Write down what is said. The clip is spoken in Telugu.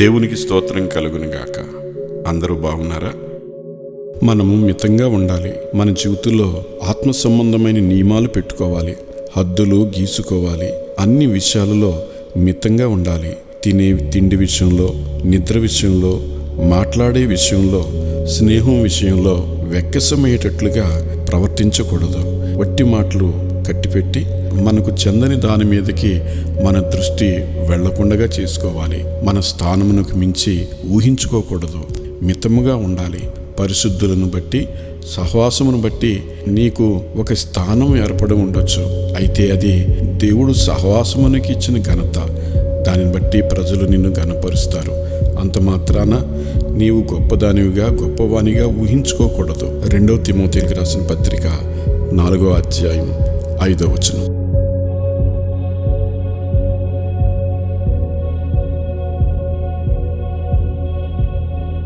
దేవునికి స్తోత్రం కలుగునుగాక అందరూ బాగున్నారా? మనము మితంగా ఉండాలి. మన జీవితంలో ఆత్మ సంబంధమైన నియమాలు పెట్టుకోవాలి. హద్దులు గీసుకోవాలి. అన్ని విషయాలలో మితంగా ఉండాలి. తినే తిండి విషయంలో నిద్ర విషయంలో మాట్లాడే విషయంలో స్నేహం విషయంలో వెక్కసమయ్యేటట్లుగా ప్రవర్తించకూడదు. వట్టి మాటలు కట్టిపెట్టి మనకు చెందని దాని మీదకి మన దృష్టి వెళ్ళకుండగా చేసుకోవాలి. మన స్థానమునకు మించి ఊహించుకోకూడదు. మితముగా ఉండాలి. పరిశుద్ధులను బట్టి సహవాసమును బట్టి నీకు ఒక స్థానం ఏర్పడి ఉండొచ్చు. అయితే అది దేవుడు సహవాసమునికి ఇచ్చిన ఘనత. దానిని బట్టి ప్రజలు నిన్ను ఘనపరుస్తారు. అంత మాత్రాన నీవు గొప్పదానివిగా గొప్పవానిగా ఊహించుకోకూడదు. రెండో తిమోతికి రాసిన పత్రిక నాలుగో అధ్యాయం. ఐదవచనం